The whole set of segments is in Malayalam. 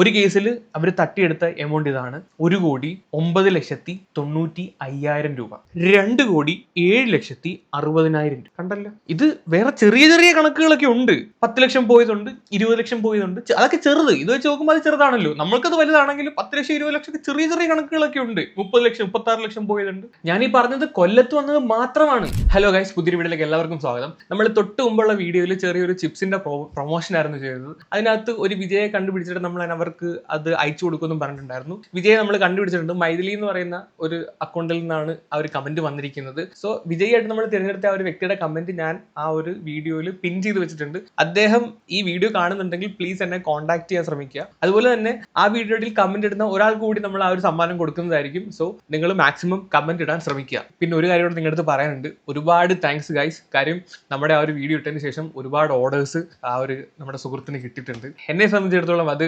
ഒരു കേസിൽ അവർ തട്ടിയെടുത്ത എമൗണ്ട് ഇതാണ് ഒരു കോടി ഒമ്പത് ലക്ഷത്തി തൊണ്ണൂറ്റി അയ്യായിരം രൂപ. രണ്ട് കോടി ഏഴ് ലക്ഷത്തി അറുപതിനായിരം രൂപ. കണ്ടല്ലോ? ഇത് വേറെ ചെറിയ ചെറിയ കണക്കുകളൊക്കെ ഉണ്ട്. പത്ത് ലക്ഷം പോയതുണ്ട് ഇരുപത് ലക്ഷം പോയതുണ്ട്. അതൊക്കെ ചെറുത്. ഇത് വെച്ച് നോക്കുമ്പോൾ അത് ചെറുതാണല്ലോ. നമ്മൾക്കത് വലുതാണെങ്കിലും പത്ത് ലക്ഷം ഇരുപത് ലക്ഷം ചെറിയ ചെറിയ കണക്കുകളൊക്കെ ഉണ്ട്. മുപ്പത് ലക്ഷം മുപ്പത്തി ആറ് ലക്ഷം പോയതുണ്ട്. ഞാൻ ഈ പറഞ്ഞത് കൊല്ലത്ത് വന്നത് മാത്രമാണ്. ഹലോ ഗൈസ് പുതിയ വീട്ടിലേക്ക് എല്ലാവർക്കും സ്വാഗതം. നമ്മൾ തൊട്ട് മുമ്പുള്ള വീഡിയോയിൽ ചെറിയൊരു ചിപ്സിന്റെ പ്രൊമോഷൻ ആയിരുന്നു ചെയ്തത്. അതിനകത്ത് ഒരു വിജയെ കണ്ടുപിടിച്ചിട്ട് നമ്മൾ അവർക്ക് അത് അയച്ചു കൊടുക്കുമെന്നും പറഞ്ഞിട്ടുണ്ടായിരുന്നു. വിജയ് നമ്മൾ കണ്ടുപിടിച്ചിട്ടുണ്ട്. മൈഥിലി എന്ന് പറയുന്ന ഒരു അക്കൗണ്ടിൽ നിന്നാണ് ആ ഒരു കമന്റ് വന്നിരിക്കുന്നത്. സോ വിജയായിട്ട് നമ്മൾ തിരഞ്ഞെടുത്ത ആ ഒരു വ്യക്തിയുടെ കമന്റ് ഞാൻ ആ ഒരു വീഡിയോയിൽ പിൻ ചെയ്ത് വെച്ചിട്ടുണ്ട്. അദ്ദേഹം ഈ വീഡിയോ കാണുന്നുണ്ടെങ്കിൽ പ്ലീസ് എന്നെ കോൺടാക്ട് ചെയ്യാൻ ശ്രമിക്കുക. അതുപോലെ തന്നെ ആ വീഡിയോയിൽ കമന്റ് ഇടുന്ന ഒരാൾ കൂടി നമ്മൾ ആ ഒരു സമ്മാനം കൊടുക്കുന്നതായിരിക്കും. സോ നിങ്ങൾ മാക്സിമം കമന്റ് ഇടാൻ ശ്രമിക്കുക. പിന്നെ ഒരു കാര്യം കൂടെ നിങ്ങളുടെ പറയാനുണ്ട്. ഒരുപാട് താങ്ക്സ് ഗൈസ് കാര്യം നമ്മുടെ ആ ഒരു വീഡിയോ ഇട്ടതിന് ശേഷം ഒരുപാട് ഓർഡേഴ്സ് ആ ഒരു നമ്മുടെ സുഹൃത്തിന് കിട്ടിയിട്ടുണ്ട്. എന്നെ സംബന്ധിച്ചിടത്തോളം അത്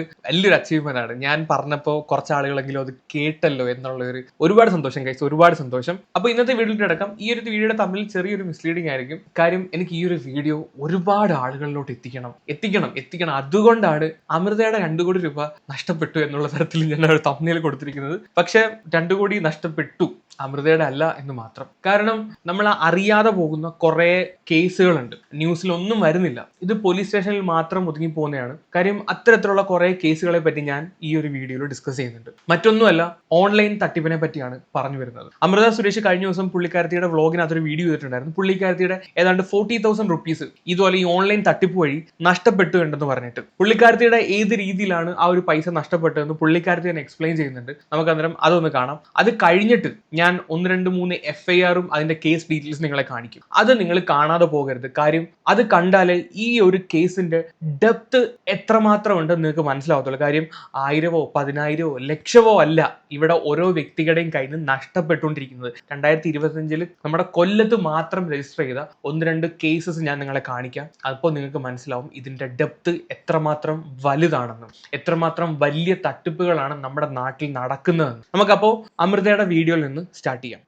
വലിയൊരു അച്ചീവ്മെന്റ് ആണ്. ഞാൻ പറഞ്ഞപ്പോൾ കുറച്ച് ആളുകളെങ്കിലും അത് കേട്ടല്ലോ എന്നുള്ള ഒരു ഒരുപാട് സന്തോഷം കഴിച്ചു ഒരുപാട് സന്തോഷം. അപ്പൊ ഇന്നത്തെ വീഡിയോ അടക്കം ഈ ഒരു വീഡിയോയുടെ തമ്മിൽ ചെറിയൊരു മിസ്ലീഡിംഗ് ആയിരിക്കും. കാര്യം എനിക്ക് ഈ ഒരു വീഡിയോ ഒരുപാട് ആളുകളിലോട്ട് എത്തിക്കണം. എത്തിക്കണം എത്തിക്കണം. അതുകൊണ്ടാണ് അമൃതയുടെ രണ്ടു കോടി രൂപ നഷ്ടപ്പെട്ടു എന്നുള്ള തരത്തിൽ ഞാൻ ഒരു തമ്മിൽ കൊടുത്തിരിക്കുന്നത്. പക്ഷെ രണ്ടു കോടി നഷ്ടപ്പെട്ടു. അമൃതയുടെ അല്ല എന്ന് മാത്രം. കാരണം നമ്മൾ അറിയാതെ പോകുന്ന കുറെ കേസുകളുണ്ട്. ന്യൂസിലൊന്നും വരുന്നില്ല. ഇത് പോലീസ് സ്റ്റേഷനിൽ മാത്രം ഒതുങ്ങി പോകുന്നതാണ്. കാര്യം അത്തരത്തിലുള്ള കുറെ കേസുകളെ പറ്റി ഞാൻ ഈ ഒരു വീഡിയോയിൽ ഡിസ്കസ് ചെയ്യുന്നുണ്ട്. മറ്റൊന്നുമല്ല ഓൺലൈൻ തട്ടിപ്പിനെ പറ്റിയാണ് പറഞ്ഞു വരുന്നത്. അമൃത സുരേഷ് കഴിഞ്ഞ ദിവസം പുള്ളിക്കാരത്തിയുടെ വ്ളോഗിനകത്ത് ഒരു വീഡിയോ ചെയ്തിട്ടുണ്ടായിരുന്നു പുള്ളിക്കാരത്തിയുടെ ഏതാണ്ട് ഫോർട്ടി തൗസൻഡ് റുപ്പീസ് ഇതുപോലെ ഈ ഓൺലൈൻ തട്ടിപ്പ് വഴി നഷ്ടപ്പെട്ടു ഉണ്ടെന്ന് പറഞ്ഞിട്ട്. പുള്ളിക്കാരത്തിയുടെ ഏത് രീതിയിലാണ് ആ ഒരു പൈസ നഷ്ടപ്പെട്ടതെന്ന് പുള്ളിക്കാരത്തി തന്നെ എക്സ്പ്ലെയിൻ ചെയ്യുന്നുണ്ട്. നമുക്ക് അന്നേരം അതൊന്ന് കാണാം. അത് കഴിഞ്ഞിട്ട് ഞാൻ ഒന്ന് രണ്ട് മൂന്ന് എഫ് ഐ ആറും അതിന്റെ കേസ് ഡീറ്റെയിൽസ് നിങ്ങളെ കാണിക്കും. അത് നിങ്ങൾ കാണാതെ പോകരുത്. കാര്യം അത് കണ്ടാലേ ഈ ഒരു കേസിന്റെ ഡെപ്ത് എത്രമാത്രം ഉണ്ടെന്ന് നിങ്ങൾക്ക് മനസ്സിലാവത്തുള്ളൂ. കാര്യം ആയിരമോ പതിനായിരമോ ലക്ഷമോ അല്ല ഇവിടെ ഓരോ വ്യക്തികളുടെയും കയ്യിൽ നിന്ന് നഷ്ടപ്പെട്ടുകൊണ്ടിരിക്കുന്നത്. രണ്ടായിരത്തി ഇരുപത്തഞ്ചിൽ നമ്മുടെ കൊല്ലത്ത് മാത്രം രജിസ്റ്റർ ചെയ്ത ഒന്ന് രണ്ട് കേസസ് ഞാൻ നിങ്ങളെ കാണിക്കാം. അപ്പോൾ നിങ്ങൾക്ക് മനസ്സിലാവും ഇതിന്റെ ഡെപ്ത് എത്രമാത്രം വലുതാണെന്നും. എത്രമാത്രം വലിയ തട്ടിപ്പുകളാണ് നമ്മുടെ നാട്ടിൽ നടക്കുന്നതെന്ന് നമുക്കപ്പോൾ അമൃതയുടെ വീഡിയോയിൽ നിന്ന് സ്റ്റാർട്ട് ചെയ്യാം.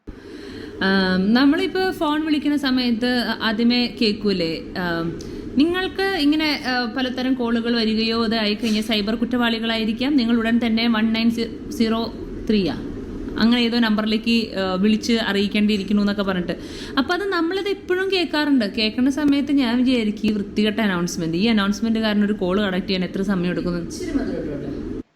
നമ്മളിപ്പോൾ ഫോൺ വിളിക്കുന്ന സമയത്ത് ആദ്യമേ കേൾക്കൂലേ? നിങ്ങൾക്ക് ഇങ്ങനെ പലതരം കോളുകൾ വരികയോ അത് ആയിക്കഴിഞ്ഞാൽ സൈബർ കുറ്റവാളികളായിരിക്കാം. നിങ്ങൾ ഉടൻ തന്നെ വൺ നയൻ സീറോ ത്രീയാ അങ്ങനെ ഏതോ നമ്പറിലേക്ക് വിളിച്ച് അറിയിക്കേണ്ടിയിരിക്കുന്നു എന്നൊക്കെ പറഞ്ഞിട്ട്. അപ്പോൾ അത് നമ്മളിത് എപ്പോഴും കേൾക്കാറുണ്ട്. കേൾക്കുന്ന സമയത്ത് ഞാൻ വിചാരിക്കും ഈ വൃത്തികെട്ട അനൗൺസ്മെന്റ് ഈ അനൗൺസ്മെന്റ് കാരണം ഒരു കോൾ കണക്ട് ചെയ്യാൻ എത്ര സമയം എടുക്കുന്നു.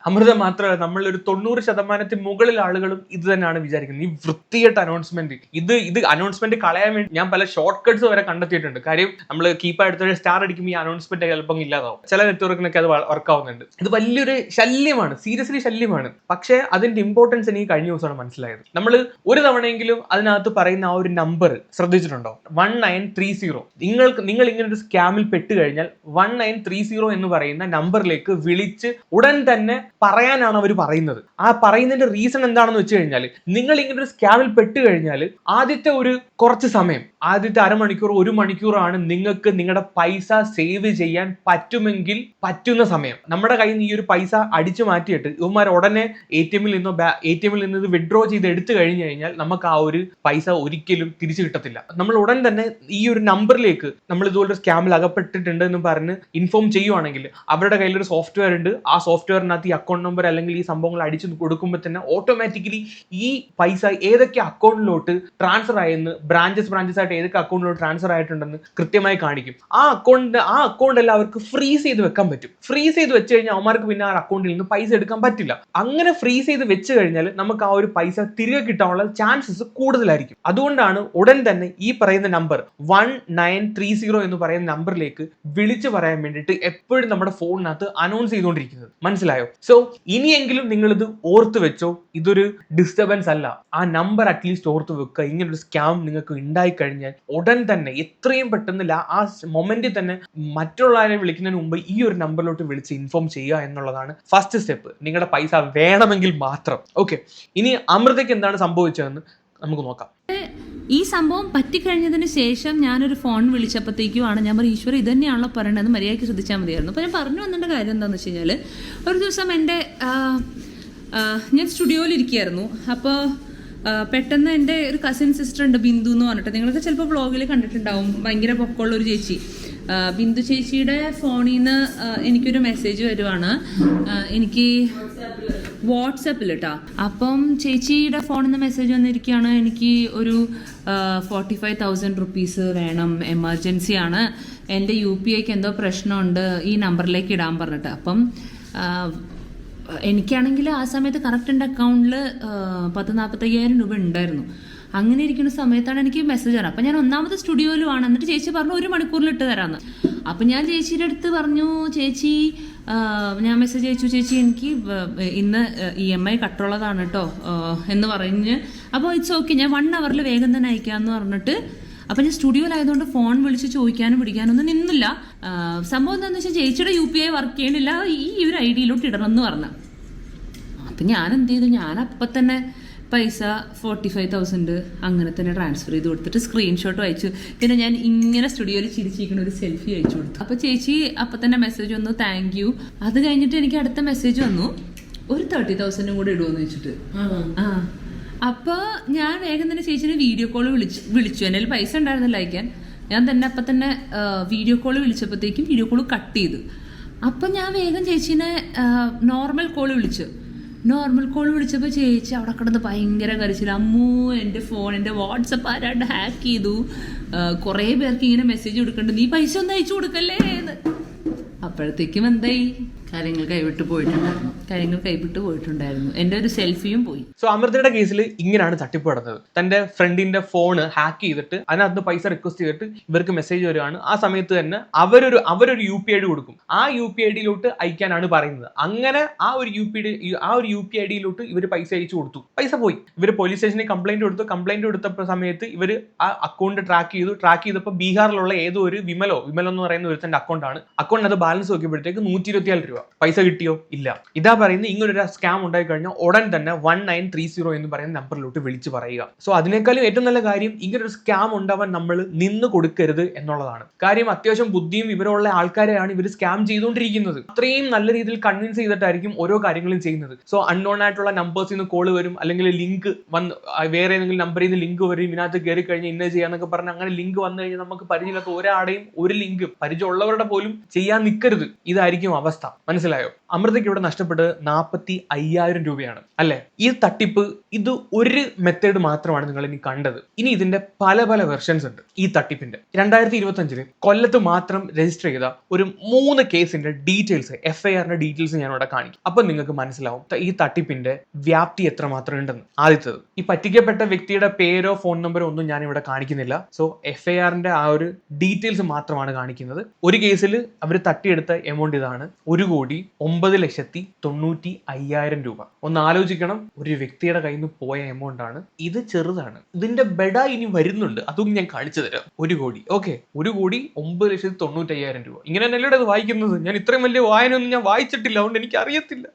അമൃത മാത്രമല്ല നമ്മൾ ഒരു തൊണ്ണൂറ് ശതമാനത്തിന് മുകളിൽ ആളുകളും ഇത് തന്നെയാണ് വിചാരിക്കുന്നത്. ഈ വൃത്തിയായിട്ട് അനൗൺസ്മെന്റ് ഇത് ഇത് അനൗൺസ്മെന്റ് കളയാൻ വേണ്ടി ഞാൻ പല ഷോർട്ട് കട്ട്സ് വരെ കണ്ടെത്തിയിട്ടുണ്ട്. കാര്യം നമ്മൾ കീപ്പ് എടുത്തൊരു സ്റ്റാർ അടിക്കുമ്പോൾ ഈ അനൗൺസ്മെന്റ് ചിലപ്പോൾ ഇല്ലാതാവും. ചില നെറ്റ്വർക്കിനൊക്കെ അത് വർക്ക് ആവുന്നുണ്ട്. ഇത് വലിയൊരു ശല്യമാണ്. സീരിയസ്ലി ശല്യമാണ്. പക്ഷേ അതിന്റെ ഇമ്പോർട്ടൻസ് എനിക്ക് കഴിഞ്ഞ ദിവസമാണ് മനസ്സിലായത്. നമ്മൾ ഒരു തവണയെങ്കിലും അതിനകത്ത് പറയുന്ന ആ ഒരു നമ്പർ ശ്രദ്ധിച്ചിട്ടുണ്ടോ? വൺ നയൻ ത്രീ സീറോ നിങ്ങൾക്ക് നിങ്ങൾ ഇങ്ങനെ ഒരു സ്കാമിൽ പെട്ട് കഴിഞ്ഞാൽ വൺ നയൻ ത്രീ സീറോ എന്ന് പറയുന്ന നമ്പറിലേക്ക് വിളിച്ച് ഉടൻ തന്നെ പറയാനാണ് അവർ പറയുന്നത്. ആ പറയുന്നതിന്റെ റീസൺ എന്താണെന്ന് വെച്ച് കഴിഞ്ഞാൽ നിങ്ങൾ ഇങ്ങനെ ഒരു സ്കാമിൽ പെട്ട് കഴിഞ്ഞാൽ ആദ്യത്തെ ഒരു കുറച്ച് സമയം ആദ്യത്തെ അരമണിക്കൂർ ഒരു മണിക്കൂറാണ് നിങ്ങൾക്ക് നിങ്ങളുടെ പൈസ സേവ് ചെയ്യാൻ പറ്റുമെങ്കിൽ പറ്റുന്ന സമയം. നമ്മുടെ കയ്യിൽ നിന്ന് ഈ ഒരു പൈസ അടിച്ചു മാറ്റിയിട്ട് ഇവന്മാർ ഉടനെ എ ടി എമ്മിൽ നിന്നോ എ ടി എമ്മിൽ നിന്ന് വിഡ്രോ ചെയ്ത് എടുത്തു കഴിഞ്ഞു കഴിഞ്ഞാൽ നമുക്ക് ആ ഒരു പൈസ ഒരിക്കലും തിരിച്ചു കിട്ടത്തില്ല. നമ്മൾ ഉടൻ തന്നെ ഈ ഒരു നമ്പറിലേക്ക് നമ്മൾ ഇതുപോലെ സ്കാമിൽ അകപ്പെട്ടിട്ടുണ്ട് എന്ന് പറഞ്ഞ് ഇൻഫോം ചെയ്യുവാണെങ്കിൽ അവരുടെ കയ്യിൽ ഒരു സോഫ്റ്റ്വെയർ ഉണ്ട്. ആ സോഫ്റ്റ്വെയറിനകത്ത് ഈ അക്കൗണ്ട് നമ്പർ അല്ലെങ്കിൽ ഈ സംഭവങ്ങൾ അടിച്ചു കൊടുക്കുമ്പോൾ തന്നെ ഓട്ടോമാറ്റിക്കലി ഈ പൈസ ഏതൊക്കെ അക്കൗണ്ടിലോട്ട് ട്രാൻസ്ഫർ ആയെന്ന് ബ്രാഞ്ചസ് ബ്രാഞ്ചസ് ആയിട്ട് ഏതൊക്കെ അക്കൗണ്ടിലോട്ട് ട്രാൻസ്ഫർ ആയിട്ടുണ്ടെന്ന് കൃത്യമായി കാണിക്കും. ആ അക്കൗണ്ട് ആ അക്കൗണ്ട് എല്ലാം അവർക്ക് ഫ്രീസ് ചെയ്ത് വെക്കാൻ പറ്റും. ഫ്രീസ് ചെയ്ത് വെച്ച് കഴിഞ്ഞാൽ അവന്മാർക്ക് പിന്നെ ആ അക്കൗണ്ടിൽ നിന്ന് പൈസ എടുക്കാൻ പറ്റില്ല. അങ്ങനെ ഫ്രീസ് ചെയ്ത് വെച്ച് കഴിഞ്ഞാൽ നമുക്ക് ആ ഒരു പൈസ തിരികെ കിട്ടാനുള്ള ചാൻസസ് കൂടുതലായിരിക്കും. അതുകൊണ്ടാണ് ഉടൻ തന്നെ ഈ പറയുന്ന number one nine three zero എന്ന് പറയുന്ന നമ്പറിലേക്ക് വിളിച്ചു പറയാൻ വേണ്ടിയിട്ട് എപ്പോഴും നമ്മുടെ ഫോണിനകത്ത് അനൗൺസ് ചെയ്തുകൊണ്ടിരിക്കുന്നത്. മനസ്സിലായോ? സോ ഇനിയെങ്കിലും നിങ്ങൾ ഇത് ഓർത്ത് വെച്ചോ. ഇതൊരു ഡിസ്റ്റർബൻസ് അല്ല. ആ നമ്പർ അറ്റ്ലീസ്റ്റ് ഓർത്ത് വെക്കുക. ഇങ്ങനൊരു സ്കാം നിങ്ങൾക്ക് ഉണ്ടായി കഴിഞ്ഞാൽ ഉടൻ തന്നെ എത്രയും പെട്ടെന്ന് ആ മൊമെന്റിൽ തന്നെ മറ്റുള്ളവരെ വിളിക്കുന്നതിന് മുമ്പ് ഈ ഒരു നമ്പറിലോട്ട് വിളിച്ച് ഇൻഫോം ചെയ്യുക എന്നുള്ളതാണ് ഫസ്റ്റ് സ്റ്റെപ്പ് നിങ്ങളുടെ പൈസ വേണമെങ്കിൽ മാത്രം. ഓക്കെ ഇനി അമൃതയ്ക്ക് എന്താണ് സംഭവിച്ചതെന്ന് നമുക്ക് നോക്കാം. ഈ സംഭവം പറ്റിക്കഴിഞ്ഞതിന് ശേഷം ഞാനൊരു ഫോൺ വിളിച്ചപ്പോഴത്തേക്കുമാണ് ഞാൻ പറയും ഈശ്വരൻ ഇത് തന്നെയാണല്ലോ പറയണതെന്ന് മര്യാദയ്ക്ക് ശ്രദ്ധിച്ചാൽ മതിയായിരുന്നു. അപ്പോൾ ഞാൻ പറഞ്ഞു വന്നിട്ട് കാര്യം എന്താണെന്ന് വെച്ച് കഴിഞ്ഞാൽ ഒരു ദിവസം എന്റെ ഞാൻ സ്റ്റുഡിയോയിൽ ഇരിക്കുകയായിരുന്നു. അപ്പോൾ പെട്ടെന്ന് എന്റെ ഒരു കസിൻ സിസ്റ്റർ ഉണ്ട് ബിന്ദു എന്ന് പറഞ്ഞിട്ട്. നിങ്ങളൊക്കെ ചിലപ്പോൾ വ്ളോഗിൽ കണ്ടിട്ടുണ്ടാവും. ഭയങ്കര പൊക്കമുള്ള ഒരു ചേച്ചി. ബിന്ദു ചേച്ചിയുടെ ഫോണിൽ നിന്ന് എനിക്കൊരു മെസ്സേജ് വരുവാണ്. എനിക്ക് വാട്സപ്പിൽ കേട്ടോ അപ്പം ചേച്ചിയുടെ ഫോണിൽ നിന്ന് മെസ്സേജ് വന്നിരിക്കുകയാണ്. എനിക്ക് ഒരു ഫോർട്ടി ഫൈവ് തൗസൻഡ് റുപ്പീസ് വേണം. എമർജൻസി ആണ്. എന്റെ യു പി ഐക്ക് എന്തോ പ്രശ്നമുണ്ട്. ഈ നമ്പറിലേക്ക് ഇടാൻ പറഞ്ഞിട്ട്. അപ്പം എനിക്കാണെങ്കിൽ ആ സമയത്ത് കറക്റ്റ് എന്റെ അക്കൗണ്ടിൽ പത്ത് നാൽപ്പത്തയ്യായിരം രൂപ ഉണ്ടായിരുന്നു. അങ്ങനെ ഇരിക്കുന്ന സമയത്താണ് എനിക്ക് മെസ്സേജ് വരാം അപ്പം ഞാൻ ഒന്നാമത് സ്റ്റുഡിയോയിലുമാണ് എന്നിട്ട് ചേച്ചി പറഞ്ഞു ഒരു മണിക്കൂറിൽ ഇട്ട് തരാമെന്ന്. അപ്പം ഞാൻ ചേച്ചിയുടെ അടുത്ത് പറഞ്ഞു ചേച്ചി ഞാൻ മെസ്സേജ് അയച്ചു. ചേച്ചി എനിക്ക് ഇന്ന് ഇ എം ഐ കട്ടുള്ളതാണ് കേട്ടോ എന്ന് പറഞ്ഞ്. അപ്പോൾ ഇറ്റ്സ് ഓക്കെ ഞാൻ വൺ അവറിൽ വേഗം തന്നെ അയക്കാമെന്ന് പറഞ്ഞിട്ട് അപ്പം ഞാൻ സ്റ്റുഡിയോയിലായതുകൊണ്ട് ഫോൺ വിളിച്ച് ചോദിക്കാനും പിടിക്കാനൊന്നും നിന്നില്ല. സംഭവം എന്താണെന്ന് വെച്ചാൽ ചേച്ചിയുടെ യു പി ഐ വർക്ക് ചെയ്യണില്ല. ഈ ഒരു ഐ ഡിയിലോട്ട് ഇടണം എന്ന് പറഞ്ഞു. അപ്പം ഞാൻ എന്ത് ചെയ്തു? ഞാൻ അപ്പം തന്നെ പൈസ ഫോർട്ടി ഫൈവ് തൗസൻഡ് അങ്ങനെ തന്നെ ട്രാൻസ്ഫർ ചെയ്ത് കൊടുത്തിട്ട് സ്ക്രീൻഷോട്ട് അയച്ചു. പിന്നെ ഞാൻ ഇങ്ങനെ സ്റ്റുഡിയോയിൽ ചിരിച്ചിരിക്കുന്ന ഒരു സെൽഫി അയച്ചു കൊടുത്തു. അപ്പോൾ ചേച്ചി അപ്പം തന്നെ മെസ്സേജ് വന്നു താങ്ക് യു അത് കഴിഞ്ഞിട്ട് എനിക്ക് അടുത്ത മെസ്സേജ് വന്നു. ഒരു തേർട്ടി തൗസൻഡും കൂടെ ഇടുമെന്ന് വെച്ചിട്ട്. ആ. അപ്പോൾ ഞാൻ വേഗം തന്നെ ചേച്ചിനെ വീഡിയോ കോൾ വിളിച്ചു വിളിച്ചു. എന്റെ പൈസ ഉണ്ടായിരുന്നില്ല അയക്കാൻ. ഞാൻ തന്നെ അപ്പം തന്നെ വീഡിയോ കോൾ വിളിച്ചപ്പോഴത്തേക്കും വീഡിയോ കോൾ കട്ട് ചെയ്തു. അപ്പം ഞാൻ വേഗം ചേച്ചീനെ നോർമൽ കോൾ വിളിച്ചു. നോർമൽ കോൾ വിളിച്ചപ്പോൾ ചേച്ചി അവിടെ കിടന്ന് ഭയങ്കര കരച്ചില്ല അമ്മൂ എന്റെ ഫോൺ എന്റെ വാട്സപ്പ് ആരാണ്ട് ഹാക്ക് ചെയ്തു. കുറേ പേർക്ക് ഇങ്ങനെ മെസ്സേജ് കൊടുക്കണ്ട്. നീ പൈസ ഒന്നും അയച്ചു കൊടുക്കല്ലേ എന്ന്. അപ്പോഴത്തേക്കും എന്തായി? കാര്യങ്ങൾ കൈവിട്ട് പോയിട്ടുണ്ടായിരുന്നു കാര്യങ്ങൾ കൈവിട്ട് പോയിട്ടുണ്ടായിരുന്നു. എന്റെ ഒരു സെൽഫിയും പോയി. സോ അമൃതയുടെ കേസിൽ ഇങ്ങനെയാണ് തട്ടിപ്പ് നടന്നത് തന്റെ ഫ്രണ്ടിന്റെ ഫോൺ ഹാക്ക് ചെയ്തിട്ട് അതിനകത്ത് പൈസ റിക്വസ്റ്റ് ചെയ്തിട്ട് ഇവർക്ക് മെസ്സേജ് വരുവാണ് ആ സമയത്ത് തന്നെ അവരൊരു അവരൊരു യു പി ഐ ഡി കൊടുക്കും. ആ യു പി ഐ ഡിയിലോട്ട് അയക്കാനാണ് പറയുന്നത്. അങ്ങനെ ആ ഒരു യു പി ഡി ആ ഒരു യു പി ഐ ഡിയിലോട്ട് ഇവർ പൈസ അയച്ചു കൊടുത്തു. പൈസ പോയി. ഇവർ പോലീസ് സ്റ്റേഷനിൽ കംപ്ലൈന്റ് കൊടുത്തു. കംപ്ലൈന്റ് കൊടുത്ത സമയത്ത് ഇവർ ആ അക്കൗണ്ട് ട്രാക്ക് ചെയ്തു. ട്രാക്ക് ചെയ്തപ്പോൾ ബീഹാറിലുള്ള ഏതോ ഒരു വിമലോ വിമലോ എന്ന് പറയുന്ന ഒരുത്തന്റെ അക്കൗണ്ടാണ് അത് ബാലൻസ് നോക്കിയപ്പോഴത്തേക്ക് നൂറ്റി ഇരുപത്തിയാൽ രൂപ. പൈസ കിട്ടിയോ? ഇല്ല. ഇതാ പറയുന്നത് ഇങ്ങനൊരു സ്കാം ഉണ്ടായി കഴിഞ്ഞാൽ ഉടൻ തന്നെ വൺ നയൻ ത്രീ സീറോ എന്ന് പറയുന്ന നമ്പറിലോട്ട് വിളിച്ച് പറയുക. സോ അതിനേക്കാളും ഏറ്റവും നല്ല കാര്യം ഇങ്ങനൊരു സ്കാം ഉണ്ടാവാൻ നമ്മൾ നിന്ന് കൊടുക്കരുത് എന്നുള്ളതാണ്. കാര്യം അത്യാവശ്യം ബുദ്ധിയും വിവരമുള്ള ആൾക്കാരെയാണ് ഇവർ സ്കാം ചെയ്തുകൊണ്ടിരിക്കുന്നത്. അത്രയും നല്ല രീതിയിൽ കൺവിൻസ് ചെയ്തിട്ടായിരിക്കും ഓരോ കാര്യങ്ങളും ചെയ്യുന്നത്. സോ അൺനോൺ ആയിട്ടുള്ള നമ്പേഴ്സിൽ നിന്ന് കോൾ വരും അല്ലെങ്കിൽ ലിങ്ക് വന്ന് വേറെ ഏതെങ്കിലും നമ്പറിൽ നിന്ന് ലിങ്ക് വരും ഇതിനകത്ത് കയറി കഴിഞ്ഞാൽ ഇന്ന ചെയ്യാന്നൊക്കെ പറഞ്ഞ് അങ്ങനെ ലിങ്ക് വന്നു കഴിഞ്ഞാൽ നമുക്ക് പരിചയമില്ലാത്ത ഒരാടെയും ഒരു ലിങ്ക് പരിചയമുള്ളവരുടെ പോലും ചെയ്യാൻ നിൽക്കരുത് ഇതായിരിക്കും അവസ്ഥ. മനസ്സിലായോ? അമൃതയ്ക്ക് ഇവിടെ നഷ്ടപ്പെട്ടത് നാൽപ്പത്തി അയ്യായിരം രൂപയാണ് അല്ലെ? ഈ തട്ടിപ്പ് ഇത് ഒരു മെത്തേഡ് മാത്രമാണ് നിങ്ങൾ ഇനി കണ്ടത്. ഇനി ഇതിന്റെ പല പല വെർഷൻസ് ഉണ്ട് ഈ തട്ടിപ്പിന്റെ. രണ്ടായിരത്തി ഇരുപത്തി അഞ്ചിൽ കൊല്ലത്ത് മാത്രം രജിസ്റ്റർ ചെയ്ത ഒരു മൂന്ന് കേസിന്റെ ഡീറ്റെയിൽസ് എഫ് ഐ ആറിന്റെ ഡീറ്റെയിൽസ് ഞാൻ ഇവിടെ കാണിക്കും. അപ്പൊ നിങ്ങൾക്ക് മനസ്സിലാവും ഈ തട്ടിപ്പിന്റെ വ്യാപ്തി എത്രമാത്രം ഉണ്ടെന്ന്. ആദ്യത്തത് ഈ പറ്റിക്കപ്പെട്ട വ്യക്തിയുടെ പേരോ ഫോൺ നമ്പറോ ഒന്നും ഞാൻ ഇവിടെ കാണിക്കുന്നില്ല. സോ എഫ് ഐ ആറിന്റെ ആ ഒരു ഡീറ്റെയിൽസ് മാത്രമാണ് കാണിക്കുന്നത്. ഒരു കേസിൽ അവർ തട്ടിയെടുത്ത എമൗണ്ട് ഇതാണ് ഒരു കോടി ഒമ്പത് ലക്ഷത്തി തൊണ്ണൂറ്റി അയ്യായിരം രൂപ. ഒന്ന് ആലോചിക്കണം ഒരു വ്യക്തിയുടെ കയ്യിൽ നിന്ന് പോയ എമൗണ്ട് ആണ്. ഇത് ചെറുതാണ്. ഇതിന്റെ ബെഡ ഇനി വരുന്നുണ്ട്. അതും ഞാൻ കാണിച്ചു തരാം. ഒരു കോടി. ഓക്കെ ഒരു കോടി ഒമ്പത് ലക്ഷത്തി തൊണ്ണൂറ്റി അയ്യായിരം രൂപ. ഇങ്ങനെ തന്നെയല്ലേ അത് വായിക്കുന്നത്? ഞാൻ ഇത്രയും വലിയ വായനയൊന്നും ഞാൻ വായിച്ചിട്ടില്ല. അതുകൊണ്ട് എനിക്ക് അറിയത്തില്ല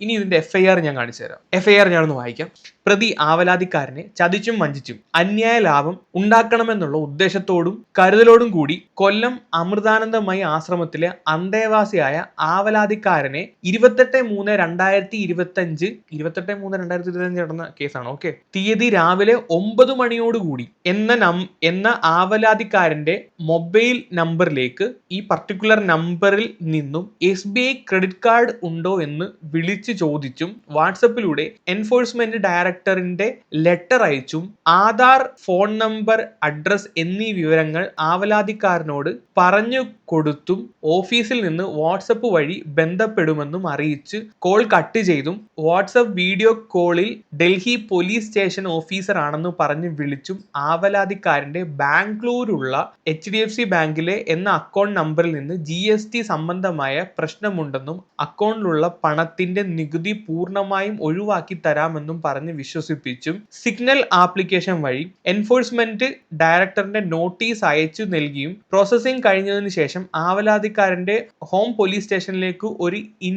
ഇനി ഇതിന്റെ എഫ് ഐ ആർ ഞാൻ കാണിച്ചു തരാം. എഫ് ഐ ആർ ഞാനൊന്ന് വായിക്കാം. പ്രതി ആവലാതിക്കാരനെ ചതിച്ചും വഞ്ചിച്ചും അന്യായ ലാഭം ഉണ്ടാക്കണമെന്നുള്ള ഉദ്ദേശത്തോടും കരുതലോടും കൂടി കൊല്ലം അമൃതാനന്ദമയി ആശ്രമത്തിലെ അന്തേവാസിയായ ആവലാതിക്കാരനെ ഇരുപത്തെട്ട് മൂന്ന് രണ്ടായിരത്തി ഇരുപത്തി അഞ്ച് ഇരുപത്തെട്ട് മൂന്ന് രണ്ടായിരത്തി ഇരുപത്തി അഞ്ച് നടന്ന കേസാണ്. ഓക്കെ തീയതി രാവിലെ ഒമ്പത് മണിയോടുകൂടി എന്ന നം എന്ന ആവലാതിക്കാരന്റെ മൊബൈൽ നമ്പറിലേക്ക് ഈ പർട്ടിക്കുലർ നമ്പറിൽ നിന്നും S B I credit card ഉണ്ടോ എന്ന് വിളിച്ചു ചോദിച്ചും വാട്സപ്പിലൂടെ എൻഫോഴ്സ്മെന്റ് ഡയറക്ടറിന്റെ ലെറ്റർ അയച്ചും ആധാർ ഫോൺ നമ്പർ അഡ്രസ് എന്നീ വിവരങ്ങൾ ആവലാതിക്കാരനോട് പറഞ്ഞു കൊടുത്തും ഓഫീസിൽ നിന്ന് വാട്സപ്പ് വഴി ബന്ധപ്പെടുമെന്നും അറിയിച്ച് കോൾ കട്ട് ചെയ്തും വാട്സപ്പ് വീഡിയോ കോളിൽ ഡൽഹി പോലീസ് സ്റ്റേഷൻ ഓഫീസർ ആണെന്ന് പറഞ്ഞ് വിളിച്ചും ആവലാതിക്കാരന്റെ ബാംഗ്ലൂരുള്ള എച്ച് ഡി എഫ് സി ബാങ്കിലെ എന്ന അക്കൗണ്ട് നമ്പറിൽ നിന്ന് ജി എസ് ടി സംബന്ധമായ പ്രശ്നമുണ്ടെന്നും അക്കൗണ്ടിലുള്ള പണത്തിന്റെ നികുതി പൂർണമായും ഒഴിവാക്കി തരാമെന്നും പറഞ്ഞ് വിശ്വസിപ്പിച്ചും സിഗ്നൽ ആപ്ലിക്കേഷൻ വഴി എൻഫോഴ്സ്മെന്റ് ഡയറക്ടറിന്റെ നോട്ടീസ് അയച്ചു നൽകിയും പ്രോസസ്സിംഗ് കഴിഞ്ഞതിന് ശേഷം ആവലാതിക്കാരന്റെ ഹോം പോലീസ് സ്റ്റേഷനിലേക്ക് ഒരു ഇൻ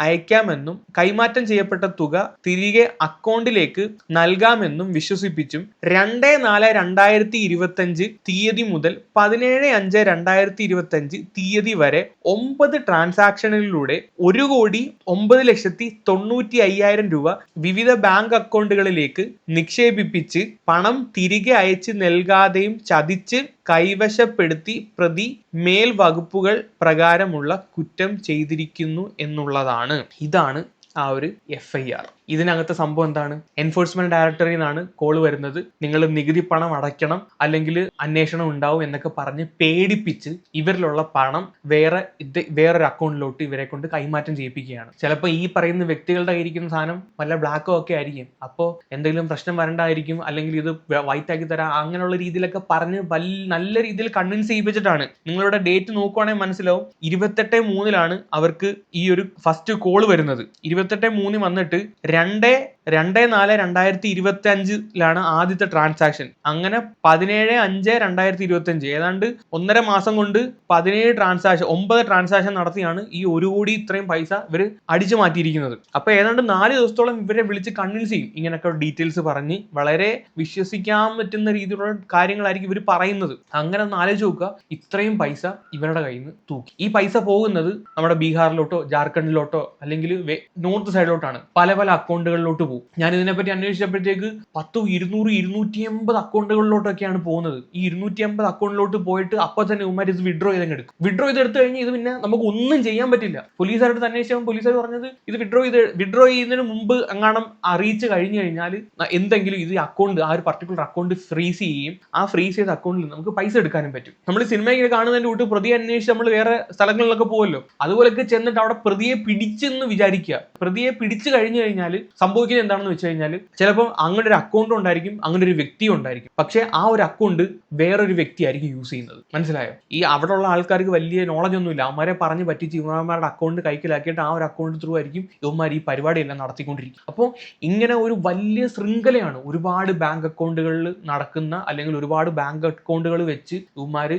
അയക്കാമെന്നും കൈമാറ്റം ചെയ്യപ്പെട്ട തുക തിരികെ അക്കൗണ്ടിലേക്ക് നൽകാമെന്നും വിശ്വസിപ്പിച്ചും രണ്ട് നാല് രണ്ടായിരത്തി ഇരുപത്തി അഞ്ച് തീയതി മുതൽ പതിനേഴ് അഞ്ച് രണ്ടായിരത്തി ഇരുപത്തി അഞ്ച് തീയതി വരെ ഒമ്പത് ട്രാൻസാക്ഷനുകളിലൂടെ ഒരു കോടി ഒമ്പത് ലക്ഷത്തി തൊണ്ണൂറ്റി അയ്യായിരം രൂപ വിവിധ ബാങ്ക് അക്കൗണ്ടുകളിലേക്ക് നിക്ഷേപിപ്പിച്ച് പണം തിരികെ അയച്ച് നൽകാതെയും ചതിച്ച് കൈവശപ്പെടുത്തി പ്രതി മേൽ വകുപ്പുകൾ പ്രകാരമുള്ള കുറ്റം ചെയ്തിരിക്കുന്നു എന്നുള്ളതാണ്. ഇതാണ് ആ ഒരു എഫ് ഐ ആർ ഇതിനകത്തെ സംഭവം എന്താണ്? എൻഫോഴ്സ്മെന്റ് ഡയറക്ടറിൽ നിന്നാണ് കോൾ വരുന്നത്. നിങ്ങൾ നികുതി പണം അടയ്ക്കണം അല്ലെങ്കിൽ അന്വേഷണം ഉണ്ടാവും എന്നൊക്കെ പറഞ്ഞ് പേടിപ്പിച്ച് ഇവരിലുള്ള പണം വേറെ ഇത് വേറൊരു അക്കൗണ്ടിലോട്ട് ഇവരെ കൊണ്ട് കൈമാറ്റം ചെയ്യിപ്പിക്കുകയാണ്. ചിലപ്പോൾ ഈ പറയുന്ന വ്യക്തികളുടെ ആയിരിക്കുന്ന സാധനം വല്ല ബ്ലാക്കോ ഒക്കെ ആയിരിക്കും. അപ്പോൾ എന്തെങ്കിലും പ്രശ്നം വരണ്ടായിരിക്കും അല്ലെങ്കിൽ ഇത് വൈറ്റ് ആക്കി തരാം അങ്ങനെയുള്ള രീതിയിലൊക്കെ പറഞ്ഞ് നല്ല രീതിയിൽ കൺവിൻസ് ചെയ്യിപ്പിച്ചിട്ടാണ്. നിങ്ങളുടെ ഡേറ്റ് നോക്കുവാണെങ്കിൽ മനസ്സിലാവും. ഇരുപത്തെട്ട് മൂന്നിലാണ് അവർക്ക് ഈ ഒരു ഫസ്റ്റ് കോൾ വരുന്നത്. ഇരുപത്തെട്ട് മൂന്നിൽ വന്നിട്ട് രണ്ട് രണ്ട് നാല് രണ്ടായിരത്തി ഇരുപത്തി അഞ്ചിലാണ് ആദ്യത്തെ ട്രാൻസാക്ഷൻ അങ്ങനെ പതിനേഴ് അഞ്ച് രണ്ടായിരത്തി ഇരുപത്തി അഞ്ച് ഏതാണ്ട് ഒന്നര മാസം കൊണ്ട് പതിനേഴ് ട്രാൻസാക്ഷൻ ഒമ്പത് ട്രാൻസാക്ഷൻ നടത്തിയാണ് ഈ ഒരു കോടി ഇത്രയും പൈസ ഇവർ അടിച്ചു മാറ്റിയിരിക്കുന്നത്. അപ്പൊ ഏതാണ്ട് നാല് ദിവസത്തോളം ഇവരെ വിളിച്ച് കൺവിൻസ് ചെയ്യും. ഇങ്ങനെയൊക്കെ ഡീറ്റെയിൽസ് പറഞ്ഞ് വളരെ വിശ്വസിക്കാൻ പറ്റുന്ന രീതിയിലുള്ള കാര്യങ്ങളായിരിക്കും ഇവർ പറയുന്നത്. അങ്ങനെ ഒന്ന് ആലോചിച്ച് നോക്കുക. ഇത്രയും പൈസ ഇവരുടെ കയ്യിൽ നിന്ന് തൂക്കി. ഈ പൈസ പോകുന്നത് നമ്മുടെ ബീഹാറിലോട്ടോ ജാർഖണ്ഡിലോട്ടോ അല്ലെങ്കിൽ നോർത്ത് സൈഡിലോട്ടാണ്. പല പല അക്കൗണ്ടുകളിലോട്ട് പോകും. ഞാൻ ഇതിനെപ്പറ്റി അന്വേഷിച്ചപ്പോഴത്തേക്ക് പത്തും ഇരുന്നൂറ് ഇരുന്നൂറ്റി എൺപത് അക്കൗണ്ടുകളിലോട്ടൊക്കെയാണ് പോകുന്നത്. ഈ ഇരുന്നൂറ്റി എൺപത് അക്കൗണ്ടിലോട്ട് പോയിട്ട് അപ്പൊ തന്നെ ഉമ്മാർ ഇത് വിഡ്രോ ചെയ്തെടുക്കും വിഡ്രോ ചെയ്തെടുത്ത് കഴിഞ്ഞാൽ ഇത് പിന്നെ നമുക്ക് ഒന്നും ചെയ്യാൻ പറ്റില്ല. പോലീസുകാരുടെ അന്വേഷിച്ചപ്പോൾ പോലീസുകാർ പറഞ്ഞത് ഇത് വിഡ്രോ ചെയ്ത് വിഡ്രോ ചെയ്യുന്നതിന് മുമ്പ് എങ്ങാണം അറിയിച്ച് കഴിഞ്ഞു കഴിഞ്ഞാൽ എന്തെങ്കിലും ഇത് അക്കൗണ്ട് ആ ഒരു പർട്ടിക്കുലർ അക്കൗണ്ട് ഫ്രീസ് ചെയ്യും ആ ഫ്രീസ് ചെയ്ത അക്കൗണ്ടിൽ നമുക്ക് പൈസ എടുക്കാനും പറ്റും. നമ്മൾ സിനിമയിൽ കാണുന്നതിന്റെ കൂട്ട് പ്രതിയെ അന്വേഷിച്ച് നമ്മൾ വേറെ സ്ഥലങ്ങളിലൊക്കെ പോകുമല്ലോ അതുപോലൊക്കെ ചെന്നിട്ട് അവിടെ പ്രതിയെ പിടിച്ചെന്ന് വിചാരിക്കുക. പ്രതിയെ പിടിച്ചു കഴിഞ്ഞു കഴിഞ്ഞാൽ സംഭവിക്കുന്നത് എന്താണെന്ന് വെച്ച് കഴിഞ്ഞാൽ ചിലപ്പോൾ അങ്ങനെ ഒരു അക്കൗണ്ട് ഉണ്ടായിരിക്കും അങ്ങനെ ഒരു വ്യക്തി ഉണ്ടായിരിക്കും. പക്ഷേ ആ ഒരു അക്കൗണ്ട് വേറൊരു വ്യക്തിയായിരിക്കും യൂസ് ചെയ്യുന്നത്. മനസ്സിലായോ? ഈ അവിടെ ഉള്ള ആൾക്കാർക്ക് വലിയ നോളജ് ഒന്നുമില്ല. അവന്മാരെ പറഞ്ഞ് പറ്റിച്ച് ഇവന്മാരുടെ അക്കൗണ്ട് കൈക്കലാക്കിയിട്ട് ആ ഒരു അക്കൗണ്ട് ത്രൂ ആയിരിക്കും ഇവന്മാർ ഈ പരിപാടിയെല്ലാം നടത്തിക്കൊണ്ടിരിക്കും. അപ്പോൾ ഇങ്ങനെ ഒരു വലിയ ശൃംഖലയാണ് ഒരുപാട് ബാങ്ക് അക്കൗണ്ടുകളിൽ നടക്കുന്ന അല്ലെങ്കിൽ ഒരുപാട് ബാങ്ക് അക്കൗണ്ടുകൾ വെച്ച് ഇവന്മാർ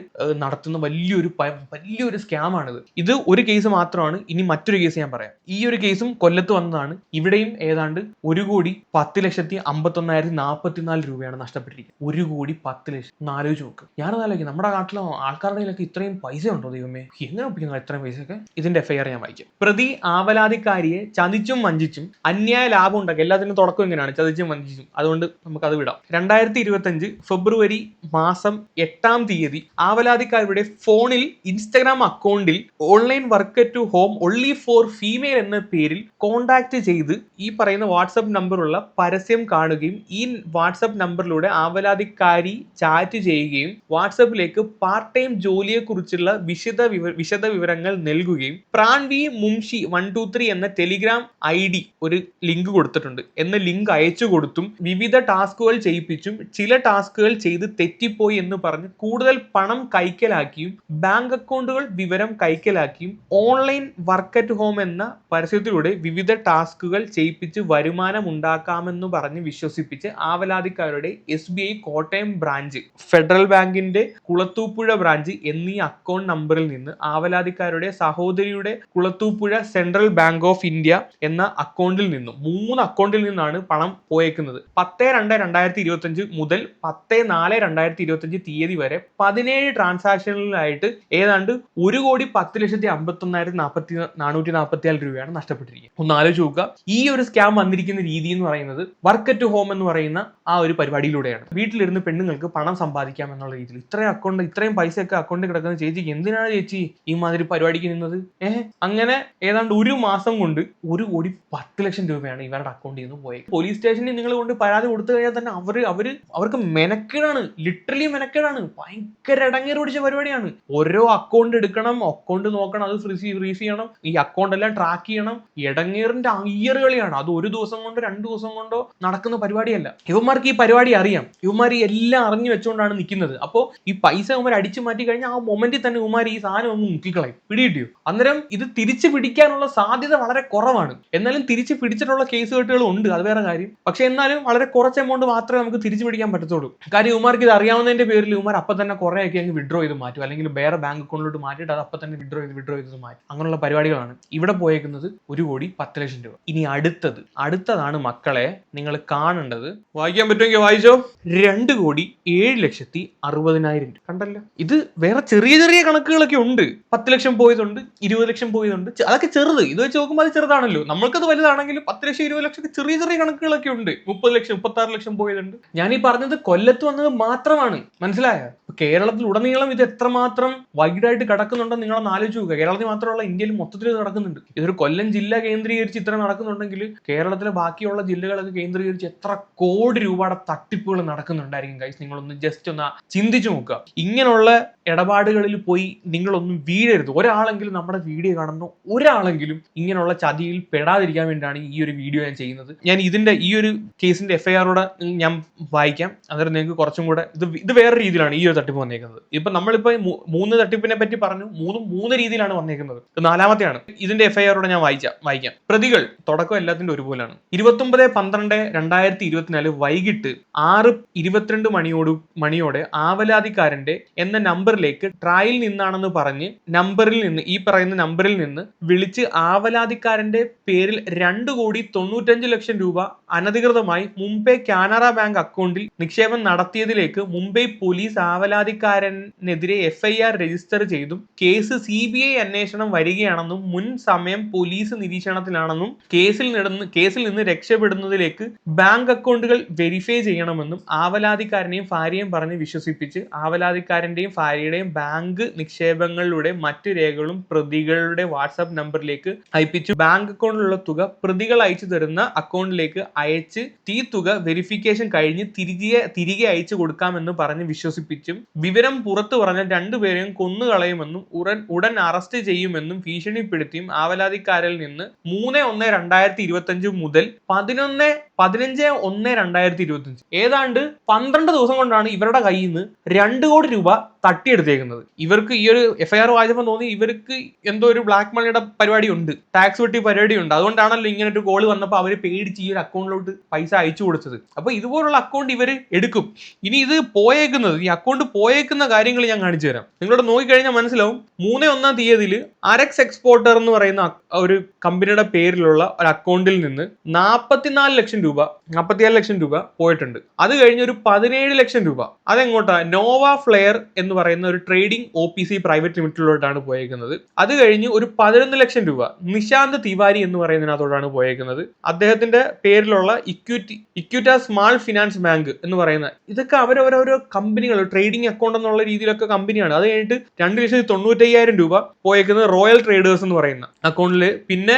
നടത്തുന്ന വലിയൊരു വലിയൊരു സ്കാമാണിത് ഇത് ഒരു കേസ് മാത്രമാണ്. ഇനി മറ്റൊരു കേസ് ഞാൻ പറയാം. ഈ ഒരു കേസും കൊല്ലത്ത് വന്നതാണ്. ഇവിടെയും ഏതാണ്ട് ഒരു കോടി പത്ത് ലക്ഷത്തി അമ്പത്തൊന്നായിരത്തി നാൽപ്പത്തിനാല് രൂപയാണ് നഷ്ടപ്പെട്ടിരിക്കുന്നത്. ഒരു കോടി പത്ത് ലക്ഷം. ഒന്ന് ആലോചിച്ച് നോക്ക്. ഞാനത് ആലോചിക്കും. നമ്മുടെ നാട്ടിലെ ആൾക്കാരുടെ കയ്യിലൊക്കെ ഇത്രയും പൈസ ഉണ്ടോ ദൈവമേ? എങ്ങനെ ഒപ്പിക്കുന്നു ഇത്രയും പൈസയൊക്കെ? ഇതിന്റെ എഫ്ഐആർ ഞാൻ വായിക്കും. പ്രതി ആവലാതിക്കാരിയെ ചതിച്ചും വഞ്ചിച്ചും അന്യായ ലാഭം ഉണ്ടാക്കി. എല്ലാത്തിനും തുടക്കം ഇങ്ങനെയാണ്. ചതിച്ചും വഞ്ചിച്ചും. അതുകൊണ്ട് നമുക്ക് അത് വിടാം. രണ്ടായിരത്തി ഇരുപത്തഞ്ച് ഫെബ്രുവരി മാസം എട്ടാം തീയതി ആവലാതിക്കാരുടെ ഫോണിൽ ഇൻസ്റ്റഗ്രാം അക്കൗണ്ടിൽ online work to home only for female എന്ന പേരിൽ കോണ്ടാക്ട് ചെയ്ത് ഈ പറയുന്ന വാട്സപ്പ് നമ്പറുള്ള പരസ്യം കാണുകയും ഈ വാട്സപ്പ് നമ്പറിലൂടെ ആവലാതിക്കാരി ചാറ്റ് ചെയ്യുകയും വാട്സപ്പിലേക്ക് പാർട്ട് ടൈം ജോലിയെക്കുറിച്ചുള്ള വിശദ വിശദ വിവരങ്ങൾ നൽകുകയും Pranvi Munshi one two three എന്ന ടെലിഗ്രാം ഐ ഡി ഒരു ലിങ്ക് കൊടുത്തിട്ടുണ്ട്. എന്ന ലിങ്ക് അയച്ചു കൊടുത്തും വിവിധ ടാസ്കുകൾ ചെയ്യിപ്പിച്ചും ചില ടാസ്കുകൾ ചെയ്ത് തെറ്റിപ്പോയി എന്ന് പറഞ്ഞ് കൂടുതൽ പണം കൈക്കലാക്കിയും ബാങ്ക് അക്കൗണ്ടുകൾ വിവരം കൈക്കലാക്കിയും ഓൺലൈൻ വർക്ക് അറ്റ് ഹോം എന്ന പരസ്യത്തിലൂടെ വിവിധ ടാസ്കുകൾ ചെയ്യിപ്പിച്ച് വരുമാനം ഉണ്ടാക്കാമെന്ന് പറഞ്ഞ് വിശ്വസിപ്പിച്ച് ആവലാതിക്കാരുടെ S B I Kottayam branch Federal ബാങ്കിന്റെ കുളത്തൂപ്പുഴ ബ്രാഞ്ച് എന്നീ അക്കൗണ്ട് നമ്പറിൽ നിന്ന് ആവലാതിക്കാരുടെ സഹോദരിയുടെ Kulathupuzha Central Bank of India എന്ന അക്കൗണ്ടിൽ നിന്നും മൂന്ന് അക്കൗണ്ടിൽ നിന്നാണ് പണം പോയേക്കുന്നത്. പത്ത് രണ്ട് രണ്ടായിരത്തി ഇരുപത്തി അഞ്ച് മുതൽ പത്ത് നാല് രണ്ടായിരത്തി ഇരുപത്തി അഞ്ച് തീയതി വരെ പതിനേഴ് ട്രാൻസാക്ഷനുകളിലായിട്ട് ഏതാണ്ട് ഒരു കോടി പത്ത് ലക്ഷത്തി അമ്പത്തി ഒന്നായിരത്തി നാൽപ്പത്തി നാനൂറ്റി നാൽപ്പത്തി നാല് രൂപയാണ് നഷ്ടപ്പെട്ടിരിക്കുന്നത്. ഒന്ന് ആലോചിച്ച് നോക്കുക. ഈ ഒരു സ്കാം വന്നിരിക്കുന്ന രീതി എന്ന് പറയുന്നത് വർക്ക് അറ്റ് ഹോം എന്ന് പറയുന്ന ആ ഒരു പരിപാടിയിലൂടെയാണ്. വീട്ടിലിരുന്ന് പെണ്ണുങ്ങൾക്ക് പണം സമ്പാദിക്കാം എന്നുള്ള രീതിയിൽ. ഇത്രയും അക്കൗണ്ട് ഇത്രയും പൈസയൊക്കെ അക്കൗണ്ടിൽ കിടക്കുന്ന ചേച്ചിക്ക് എന്തിനാണ് ചേച്ചി ഈ മാതിരി പരിപാടിക്ക് നിന്നത്? ഏഹ്? അങ്ങനെ ഏതാണ്ട് ഒരു മാസം കൊണ്ട് ഒരു കോടി പത്ത് ലക്ഷം രൂപയാണ് ഇവരുടെ അക്കൗണ്ടിൽ നിന്ന് പോയത്. പോലീസ് സ്റ്റേഷനിൽ നിങ്ങൾ കൊണ്ട് പരാതി കൊടുത്തു കഴിഞ്ഞാൽ തന്നെ അവർ അവർ അവർക്ക് മെനക്കേടാണ്. ലിറ്ററലി മെനക്കേടാണ്. ഭയങ്കര ഇടങ്ങേറ് പിടിച്ച പരിപാടിയാണ്. ഓരോ അക്കൗണ്ട് എടുക്കണം അക്കൗണ്ട് നോക്കണം അത് ഫ്രീസ് ചെയ്യണം. ഈ അക്കൗണ്ട് എല്ലാം ട്രാക്ക് ചെയ്യണം. ഇടങ്ങേറിന്റെ അയ്യർ കളിയാണ്. അത് ഒരു ദിവസം കൊണ്ടോ രണ്ട് ദിവസം കൊണ്ടോ നടക്കുന്ന പരിപാടിയല്ല. ഇവന്മാർക്ക് ഈ പരിപാടി അറിയാം. ഇവന്മാർ എല്ലാം അറിഞ്ഞു വെച്ചുകൊണ്ടാണ് നിൽക്കുന്നത് അപ്പോൾ ഈ പൈസ ഇവന്മാർ അടിച്ചു മാറ്റി കഴിഞ്ഞാൽ ആ മൊമെന്റിൽ തന്നെ ഇവന്മാർ ഈ സാധനം ഒന്ന് മുക്കിക്കളയും. പിടികിട്ടിയോ? അന്നേരം ഇത് തിരിച്ചു പിടിക്കാനുള്ള സാധ്യത വളരെ കുറവാണ്. എന്നാലും തിരിച്ചു പിടിച്ചിട്ടുള്ള കേസ് കെട്ടുകളും ഉണ്ട്. അത് വേറെ കാര്യം. പക്ഷെ എന്നാലും വളരെ കുറച്ച് എമൗണ്ട് മാത്രമേ നമുക്ക് തിരിച്ചു പിടിക്കാൻ പറ്റത്തുള്ളൂ. കാര്യം ഇവന്മാർക്ക് ഇത് അറിയാവുന്നതിന്റെ പേരിൽ ഇവന്മാർ അപ്പം തന്നെ കുറെ ഒക്കെ അങ്ങ് വിഡ്രോ ചെയ്ത് മാറ്റും. അല്ലെങ്കിൽ വേറെ ബാങ്ക് അക്കൗണ്ടിലോട്ട് മാറ്റിയിട്ട് അത് അപ്പം തന്നെ വിഡ്രോ ചെയ്ത് വിഡ്രോ ചെയ്ത് മാറ്റും. അങ്ങനെയുള്ള പരിപാടികളാണ് ഇവിടെ പോയേക്കുന്നത് ഒരു കോടി പത്ത് ലക്ഷം രൂപ. ഇനി അടുത്തത്. അടുത്തതാണ് അടുത്തതാണ് മക്കളെ നിങ്ങൾ കാണേണ്ടത്. വായിക്കാൻ പറ്റുമെങ്കിൽ വായിച്ചോ. രണ്ട് കോടി ഏഴ് ലക്ഷത്തി അറുപതിനായിരം രൂപ. കണ്ടല്ലോ. ഇത് വേറെ ചെറിയ ചെറിയ കണക്കുകളൊക്കെ ഉണ്ട്. പത്ത് ലക്ഷം പോയതുണ്ട് ഇരുപത് ലക്ഷം പോയതുണ്ട്. അതൊക്കെ ചെറുത്. ഇത് വെച്ച് നോക്കുമ്പോൾ അത് ചെറുതാണല്ലോ. നമ്മൾക്കത് വലുതാണെങ്കിലും പത്ത് ലക്ഷം ഇരുപത് ലക്ഷം ചെറിയ ചെറിയ കണക്കുകളൊക്കെ ഉണ്ട്. മുപ്പത് ലക്ഷം മുപ്പത്തി ആറ് ലക്ഷം പോയതുണ്ട്. ഞാൻ ഈ പറഞ്ഞത് കൊല്ലത്ത് വന്നത് മാത്രമാണ്. മനസ്സിലായോ? കേരളത്തിൽ ഉടനീളം ഇത് എത്രമാത്രം വൈഡായിട്ട് കിടക്കുന്നുണ്ടെന്ന് നിങ്ങളൊന്ന് ആലോചിച്ച് നോക്കുക. കേരളത്തിൽ മാത്രമല്ല ഇന്ത്യയിൽ മൊത്തത്തിൽ ഇത് നടക്കുന്നുണ്ട്. ഇതൊരു കൊല്ലം ജില്ല കേന്ദ്രീകരിച്ച് ഇത്ര നടക്കുന്നുണ്ടെങ്കിൽ കേരളത്തിലെ ബാക്കിയുള്ള ജില്ലകളൊക്കെ കേന്ദ്രീകരിച്ച് എത്ര കോടി രൂപയുടെ തട്ടിപ്പുകൾ നടക്കുന്നുണ്ടായിരിക്കും ഗൈസ് നിങ്ങളൊന്ന് ജസ്റ്റ് ഒന്ന് ചിന്തിച്ചു നോക്കുക. ഇങ്ങനെയുള്ള ഇടപാടുകളിൽ പോയി നിങ്ങളൊന്നും വീഴരുത്. ഒരാളെങ്കിലും നമ്മുടെ വീഡിയോ കാണുന്ന ഒരാളെങ്കിലും ഇങ്ങനെയുള്ള ചതിയിൽ പെടാതിരിക്കാൻ വേണ്ടിയാണ് ഈ ഒരു വീഡിയോ ഞാൻ ചെയ്യുന്നത്. ഞാൻ ഇതിന്റെ ഈ ഒരു കേസിന്റെ എഫ്ഐആറോടെ ഞാൻ വായിക്കാം. അന്നേരം നിങ്ങൾക്ക് കുറച്ചും കൂടെ ഇത് ഇത് വേറെ രീതിയിലാണ് ഈ ഒരു തട്ടിപ്പ് വന്നേക്കുന്നത്. ഇപ്പൊ നമ്മളിപ്പോ മൂന്ന് തട്ടിപ്പിനെ പറ്റി പറഞ്ഞു മൂന്നും മൂന്ന് രീതിയിലാണ് വന്നേക്കുന്നത്. നാലാമത്തെയാണ്. ഇതിന്റെ എഫ്ഐആറോടെ ഞാൻ വായിക്കാം വായിക്കാം. പ്രതികൾ തുടക്കം എല്ലാത്തിന്റെ ഒരുപോലാണ്. ഇരുപത്തൊമ്പത് പന്ത്രണ്ട് രണ്ടായിരത്തി ഇരുപത്തിനാല് വൈകിട്ട് ആറ് ഇരുപത്തിരണ്ട് മണിയോട് മണിയോടെ ആവലാതിക്കാരന്റെ എന്ന നമ്പറിലേക്ക് ട്രായിൽ നിന്നാണെന്ന് പറഞ്ഞ് നമ്പറിൽ നിന്ന് ഈ പറയുന്ന നമ്പറിൽ നിന്ന് വിളിച്ച് ആവലാതിക്കാരന്റെ പേരിൽ രണ്ട് കോടി തൊണ്ണൂറ്റഞ്ച് ലക്ഷം രൂപ അനധികൃതമായി മുംബൈ കാനറ ബാങ്ക് അക്കൗണ്ടിൽ നിക്ഷേപം നടത്തിയതിലേക്ക് മുംബൈ പോലീസ് ആവലാതിക്കാരനെതിരെ എഫ്ഐആർ രജിസ്റ്റർ ചെയ്തും കേസ് സി ബി ഐ അന്വേഷണം വരികയാണെന്നും മുൻ സമയം പോലീസ് നിരീക്ഷണത്തിലാണെന്നും കേസിൽ നിന്ന് കേസിൽ നിന്ന് രക്ഷപ്പെടുന്നതിലേക്ക് ബാങ്ക് അക്കൗണ്ടുകൾ വെരിഫൈ ചെയ്യണമെന്നും ആവലാതിക്കാരനെയും ഭാര്യയും പറഞ്ഞ് വിശ്വസിപ്പിച്ച് ആവലാതിക്കാരന്റെയും ഭാര്യയുടെയും ബാങ്ക് നിക്ഷേപങ്ങളുടെ മറ്റു രേഖകളും പ്രതികളുടെ വാട്സാപ്പ് നമ്പറിലേക്ക് അയപ്പിച്ചു. ബാങ്ക് അക്കൗണ്ടിലുള്ള തുക പ്രതികൾ അയച്ചു തരുന്ന അക്കൗണ്ടിലേക്ക് അയച്ച് തീ തുക വെരിഫിക്കേഷൻ കഴിഞ്ഞ് തിരികെ തിരികെ അയച്ചു കൊടുക്കാമെന്ന് പറഞ്ഞ് വിശ്വസിപ്പിച്ചും വിവരം പുറത്തു പറഞ്ഞ രണ്ടുപേരെയും കൊന്നുകളയുമെന്നും ഉടൻ ഉടൻ അറസ്റ്റ് ചെയ്യുമെന്നും ഭീഷണിപ്പെടുത്തിയും ആവലാതിക്കാരിൽ നിന്ന് മൂന്ന് ഒന്ന് രണ്ടായിരത്തി ഇരുപത്തി മുതൽ പതിനൊന്ന് പതിനഞ്ച് ഒന്ന് രണ്ടായിരത്തി ഇരുപത്തി അഞ്ച് ഏതാണ്ട് പന്ത്രണ്ട് ദിവസം കൊണ്ടാണ് ഇവരുടെ കയ്യിൽ നിന്ന് രണ്ട് കോടി രൂപ തട്ടിയെടുത്തേക്കുന്നത്. ഇവർക്ക് ഈ ഒരു എഫ്ഐആർ വായിച്ചപ്പോൾ തോന്നി ഇവർക്ക് എന്തോ ഒരു ബ്ലാക്ക് മണിയുടെ പരിപാടി ഉണ്ട് ടാക്സ് വെട്ടി പരിപാടി ഉണ്ട് അതുകൊണ്ടാണല്ലോ ഇങ്ങനെ ഒരു ഗോൾ വന്നപ്പോൾ അവർ പേടിച്ച് ഈ ഒരു അക്കൗണ്ടിലോട്ട് പൈസ അയച്ചു കൊടുത്തത്. അപ്പോൾ ഇതുപോലുള്ള അക്കൗണ്ട് ഇവർ എടുക്കും. ഇനി ഇത് പോയേക്കുന്നത് ഈ അക്കൗണ്ട് പോയേക്കുന്ന കാര്യങ്ങൾ ഞാൻ കാണിച്ചു തരാം. നിങ്ങളോട് നോക്കിക്കഴിഞ്ഞാൽ മനസ്സിലാവും. മൂന്ന് ഒന്നാം തീയതിയിൽ അരക്സ് എക്സ്പോർട്ടർ എന്ന് പറയുന്ന ഒരു കമ്പനിയുടെ പേരിലുള്ള ഒരു അക്കൗണ്ടിൽ നിന്ന് നാൽപ്പത്തിനാല് ലക്ഷം രൂപ നാൽപ്പത്തിനാല് ലക്ഷം രൂപ പോയിട്ടുണ്ട്. അത് കഴിഞ്ഞ് ഒരു പതിനേഴ് ലക്ഷം രൂപ. അതെങ്ങോട്ടാ? നോവ ഫ്ലെയർ എന്ന് പറയുന്ന ഒരു trading O P C private ലിമിറ്റഡിലോട്ടാണ് പോയേക്കുന്നത്. അത് കഴിഞ്ഞ് ഒരു പതിനൊന്ന് ലക്ഷം രൂപ നിശാന്ത് തിവാരി എന്ന് പറയുന്നതിനകത്തോടാണ് പോയേക്കുന്നത്. അദ്ദേഹത്തിന്റെ പേരിലുള്ള equity Equitas Small Finance Bank എന്ന് പറയുന്ന ഇതൊക്കെ അവരവരോരോ കമ്പനികൾ ട്രേഡിംഗ് അക്കൗണ്ട് എന്നുള്ള രീതിയിലൊക്കെ കമ്പനിയാണ് അത് കഴിഞ്ഞിട്ട് രണ്ട് ലക്ഷത്തി തൊണ്ണൂറ്റയ്യായിരം രൂപ പോയേക്കുന്നത് റോയൽ ട്രേഡേഴ്സ് എന്ന് പറയുന്ന അക്കൗണ്ടിൽ പിന്നെ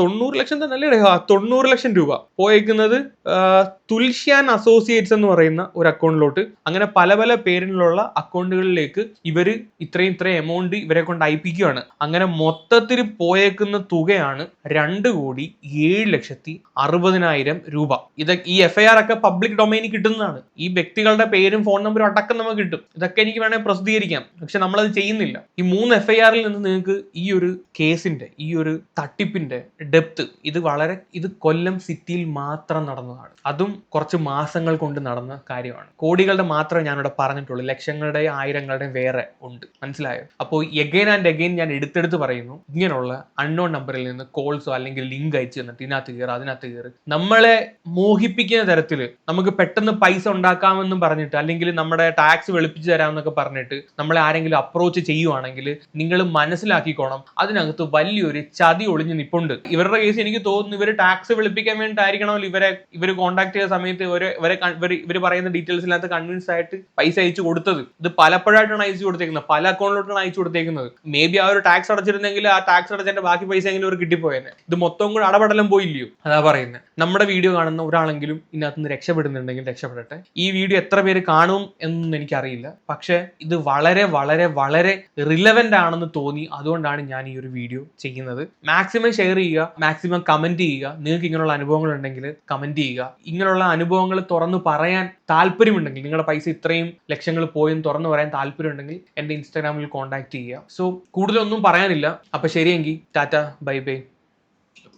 തൊണ്ണൂറ് ലക്ഷം തന്നെ അല്ലേ? തൊണ്ണൂറ് ലക്ഷം രൂപ പോയേക്കുന്നത് തുൽഷ്യാൻ അസോസിയേറ്റ്സ് എന്ന് പറയുന്ന ഒരു അക്കൗണ്ടിലോട്ട് അങ്ങനെ പല പല പേരിലുള്ള അക്കൗണ്ടുകളിലേക്ക് ഇവർ ഇത്രയും ഇത്രയും എമൗണ്ട് ഇവരെ കൊണ്ട് അയപ്പിക്കുകയാണ്. അങ്ങനെ മൊത്തത്തിൽ പോയേക്കുന്ന തുകയാണ് രണ്ട് കോടി ഏഴ് ലക്ഷത്തി അറുപതിനായിരം രൂപ. ഇത് ഈ എഫ്ഐആർ ഒക്കെ പബ്ലിക് ഡൊമൈനിൽ കിട്ടുന്നതാണ്. ഈ വ്യക്തികളുടെ പേരും ഫോൺ നമ്പറും അടക്കം നമുക്ക് കിട്ടും. ഇതൊക്കെ എനിക്ക് വേണേൽ പ്രസിദ്ധീകരിക്കാം. പക്ഷെ നമ്മളത് ചെയ്യുന്നില്ല. ഈ മൂന്ന് എഫ്ഐആറിൽ നിന്ന് നിങ്ങൾക്ക് ഈ ഒരു കേസിന്റെ ഈ ഒരു തട്ടിപ്പിന്റെ ഡെപ്ത് ഇത് വളരെ ഇത് കൊല്ലം സിറ്റിയിൽ മാത്രം നടന്നതാണ്. അതും കുറച്ച് മാസങ്ങൾ കൊണ്ട് നടന്ന കാര്യമാണ്. കോടികളുടെ മാത്രമേ ഞാനിവിടെ പറഞ്ഞിട്ടുള്ളൂ. ലക്ഷങ്ങളുടെയും ആയിരങ്ങളുടെയും വേറെ ഉണ്ട്. മനസ്സിലായോ? അപ്പോൾ എഗൈൻ ആൻഡ് എഗൈൻ ഞാൻ എടുത്തെടുത്ത് പറയുന്നു. ഇങ്ങനെയുള്ള അൺനോൺ നമ്പറിൽ നിന്ന് കോൾസോ അല്ലെങ്കിൽ ലിങ്ക് അയച്ചു തന്നിട്ട് ഇതിനകത്ത് കയറി അതിനകത്ത് കയറി നമ്മളെ മോഹിപ്പിക്കുന്ന തരത്തിൽ നമുക്ക് പെട്ടെന്ന് പൈസ ഉണ്ടാക്കാമെന്നും പറഞ്ഞിട്ട് അല്ലെങ്കിൽ നമ്മുടെ ടാക്സ് വെളുപ്പിച്ച് തരാമെന്നൊക്കെ പറഞ്ഞിട്ട് നമ്മളെ ആരെങ്കിലും അപ്രോച്ച് ചെയ്യുവാണെങ്കിൽ നിങ്ങൾ മനസ്സിലാക്കിക്കോണം. അതിനകത്ത് വലിയൊരു ചതി ഒളിഞ്ഞ് നിപ്പുണ്ട്. ഇവരുടെ കേസ് എനിക്ക് തോന്നുന്നു ഇവർ ടാക്സ് വെളുപ്പിക്കാൻ വേണ്ടിയിട്ടായിരിക്കണമല്ലോ ഇവരെ ഇവർ കോൺടാക്ട് ചെയ്ത സമയത്ത് ഇവരെ ഇവരെ ഇവർ പറയുന്ന പറയുന്ന ഡീറ്റെയിൽസിനകത്ത് കൺവിൻസ് ആയിട്ട് പൈസ അയച്ചു കൊടുത്തത്. ഇത് പലപ്പോഴായിട്ടാണ് അയച്ചു കൊടുത്തേക്കുന്നത്. പല അക്കൗണ്ടിലോട്ടാണ് അയച്ചു കൊടുത്തേക്കുന്നത്. മേ ബി ആ ഒരു ടാക്സ് അടച്ചിരുന്നെങ്കിൽ ആ ടാക്സ് അടച്ചതിന്റെ ബാക്കി പൈസ എങ്കിലും അവർ കിട്ടിപ്പോയേനെ. ഇത് മൊത്തം കൂടെ അടപടലം പോയില്ലയോ? അതാ പറയുന്നത് നമ്മുടെ വീഡിയോ കാണുന്ന ഒരാളെങ്കിലും ഇതിനകത്ത് നിന്ന് രക്ഷപ്പെടുന്നുണ്ടെങ്കിൽ രക്ഷപ്പെടട്ടെ. ഈ വീഡിയോ എത്ര പേര് കാണും എന്നൊന്നും എനിക്കറിയില്ല. പക്ഷേ ഇത് വളരെ വളരെ വളരെ റിലവന്റ് ആണെന്ന് തോന്നി. അതുകൊണ്ടാണ് ഞാൻ ഈ ഒരു വീഡിയോ ചെയ്യുന്നത്. മാക്സിമം ഷെയർ ചെയ്യുക മാക്സിമം കമന്റ് ചെയ്യുക. നിങ്ങൾക്ക് ഇങ്ങനെയുള്ള അനുഭവങ്ങൾ ഉണ്ടെങ്കിൽ കമന്റ് ചെയ്യുക. ഇങ്ങനെയുള്ള അനുഭവങ്ങൾ തുറന്നു പറയാൻ താല്പര്യമുണ്ടെങ്കിൽ നിങ്ങളുടെ പൈസ ഇത്രയും ലക്ഷങ്ങൾ പോയെന്ന് തുറന്നു പറയാൻ താല്പര്യമുണ്ടെങ്കിൽ എന്റെ ഇൻസ്റ്റാഗ്രാമിൽ കോൺടാക്ട് ചെയ്യുക. സോ കൂടുതലൊന്നും പറയാനില്ല. അപ്പോൾ ശരിയെങ്കിൽ ടാറ്റ ബൈ ബൈ.